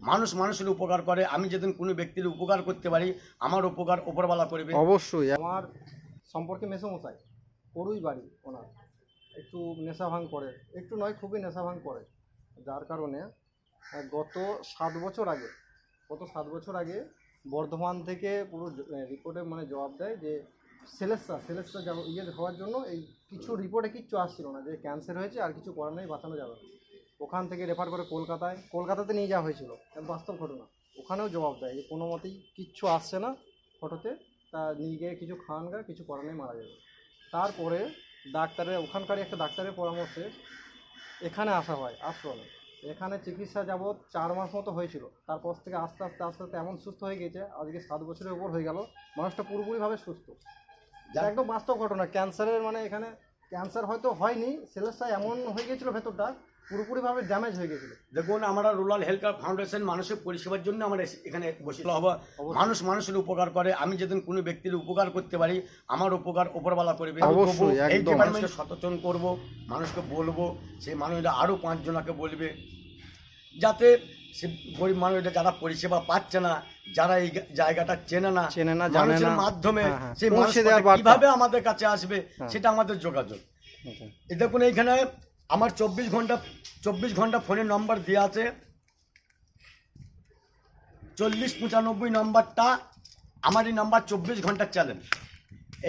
মানুষ মানুষের উপকার করে আমি যেদিন কোনো ব্যক্তির উপকার করতে পারি আমার উপকার ওপরওয়ালা করবে। অবশ্যই। আমার সম্পর্কে মেসোমশাই করুই বাড়ি ওনার। একটু নেশা ভাঙ করে একটু নয় খুবই নেশা ভাঙ করে। যার কারণে গত সাত বছর আগে গত সাত বছর আগে বর্ধমান থেকে পুরো রিপোর্টে মানে জবাব দেয় যে সেলেসা সেলেসা যাব ইয়ে হওয়ার জন্য এই কিছু রিপোর্টে কিচ্ছু আসছিল না যে ক্যান্সার হয়েছে আর কিছু করার নেই বাঁচানো যাবে না। ওখান থেকে রেফার করে কলকাতায়। কলকাতাতে নিয়ে যাওয়া হয়েছিল। বাস্তব ঘটনা। ওখানেও জবাব দেয় যে কোনো মতেই কিচ্ছু আসছে না ফটোতে তা নিয়ে গিয়ে কিছু খান গা কিছু করার নেই মারা যাবে। তারপরে ডাক্তারের ওখানকারই একটা ডাক্তারের পরামর্শে এখানে আসা হয় আশ্রমে। এখানে চিকিৎসা যাবৎ চার মাস মতো হয়েছিল। তারপর থেকে আস্তে আস্তে আস্তে আস্তে এমন সুস্থ হয়ে গেছে আজকে সাত বছরের উপর হয়ে গেল। মানুষটা পুরোপুরিভাবে সুস্থ। যা একদম বাস্তব ঘটনা। ক্যান্সারের মানে এখানে ক্যান্সার হয়তো হয়নি সেলেসটা এমন হয়ে গেছিল ভেতরটা পুরোপুরিভাবে ড্যামেজ হয়ে গেছিল দেখুন আমরা রুরাল হেলথ কেয়ার ফাউন্ডেশন মানুষের পরিষেবার জন্য আমরা এসে- এখানে বসে হব মানুষ মানুষের উপকার করে আমি যেদিন কোনো ব্যক্তির উপকার করতে পারি আমার উপকার ওপরওয়ালা করবে অবশ্যই, এই। মানুষকে সচেতন করব মানুষকে বলব সেই মানুষরা আরও পাঁচজনাকে বলবে যাতে সে গরিব মানুষরা যারা পরিষেবা পাচ্ছে না যারা এই জায়গাটা চেনে না চেনে না, জানে মানুষের না। মাধ্যমে হ্যাঁ, হ্যাঁ। সেই পৌঁছে মানুষটা কীভাবে আমাদের কাছে আসবে হ্যাঁ। সেটা আমাদের যোগাযোগ। দেখুন এইখানে আমার চব্বিশ ঘণ্টা চব্বিশ ঘণ্টা ফোনের নম্বর দেওয়া আছে। চল্লিশ পঁচানব্বই নম্বরটা আমারই নাম্বার চব্বিশ ঘণ্টা চ্যালেঞ্জ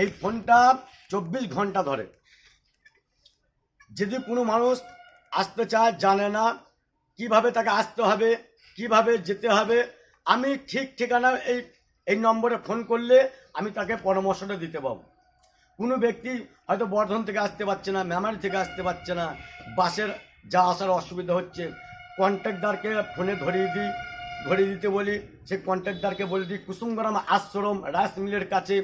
এই ফোনটা চব্বিশ ঘণ্টা ধরে। যদি কোনো মানুষ আসতে চায়, জানে না কীভাবে তাকে আসতে হবে, কীভাবে যেতে হবে, আমি ঠিক ঠিকানা এই এই নম্বরে ফোন করলে আমি তাকে পরামর্শটা দিতে পারব। কোনো ব্যক্তি হয়তো বর্ধমান থেকে আসতে পারছে না মেমারি থেকে আসতে পারছে না বাসের যা আসার অসুবিধা হচ্ছে কন্ট্রাক্টরকে ফোনে ধরিয়ে দিই, ধরিয়ে দিতে বলি সেই কন্ট্রাক্টরকে বলে দিই, কুসুমগ্রাম আশ্রম রাইস মিলের কাছে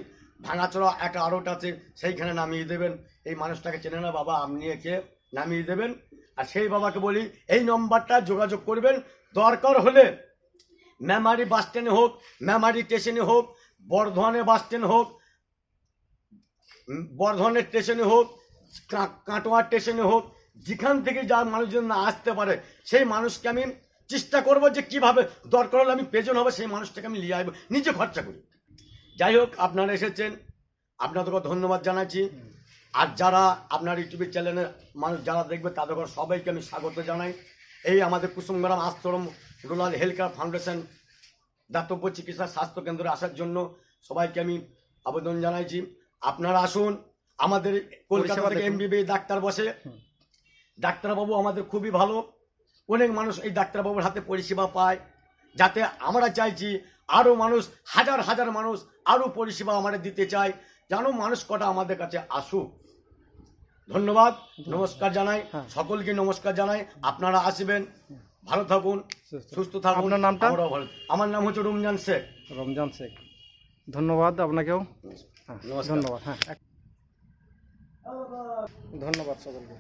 ভাঙাচড়া একটা আড়ট আছে, সেইখানে নামিয়ে দেবেন। এই মানুষটাকে চেনে না, বাবা, আপনি একে নামিয়ে দেবেন। আর সেই বাবাকে বলি, এই নম্বরটা যোগাযোগ করবেন। দরকার হলে মেমারি বাস স্ট্যান্ডে হোক, মেমারি স্টেশনে হোক, বর্ধমানে বাস স্ট্যান্ড হোক বর্ধমানের স্টেশনে হোক কাটোয়া স্টেশনে হোক, যেখান থেকে যা মানুষজন না আসতে পারে, সেই মানুষকে আমি চেষ্টা করব যে কীভাবে দরকার হলে আমি পেছন হবে, সেই মানুষটাকে আমি নিয়ে আসব, নিজে খরচা করি। যাই হোক, আপনারা এসেছেন, আপনাদেরকে ধন্যবাদ জানাচ্ছি। আর যারা আপনার ইউটিউবের চ্যানেলের মানুষ যারা দেখবে, তাদেরকে সবাইকে আমি স্বাগত জানাই। এই আমাদের Kusumgram Ashram rural health care foundation দাতব্য চিকিৎসা স্বাস্থ্য কেন্দ্রে আসার জন্য সবাইকে আমি আবেদন জানাইছি। আপনারা আসুন আমাদের কলকাতা থেকে। এমবিবি ডাক্তার বসে। ডাক্তারবাবু আমাদের খুবই ভালো। অনেক মানুষ এই ডাক্তারবাবুর হাতে পরিষেবা পায়। যাতে আমরা চাইছি আরও মানুষ হাজার হাজার মানুষ আরও পরিষেবা আমাদের দিতে চায় যেন মানুষ কটা আমাদের কাছে আসুক। ধন্যবাদ নমস্কার জানাই। হ্যাঁ। সকলকে নমস্কার জানাই। আপনারা আসবেন। ভালো থাকুন সুস্থ থাকুন। আপনার নামটা? আমার নাম হচ্ছে রমজান শেখ। রমজান শেখ। ধন্যবাদ আপনাকেও। হ্যাঁ। ধন্যবাদ হ্যাঁ। ধন্যবাদ সকলকে।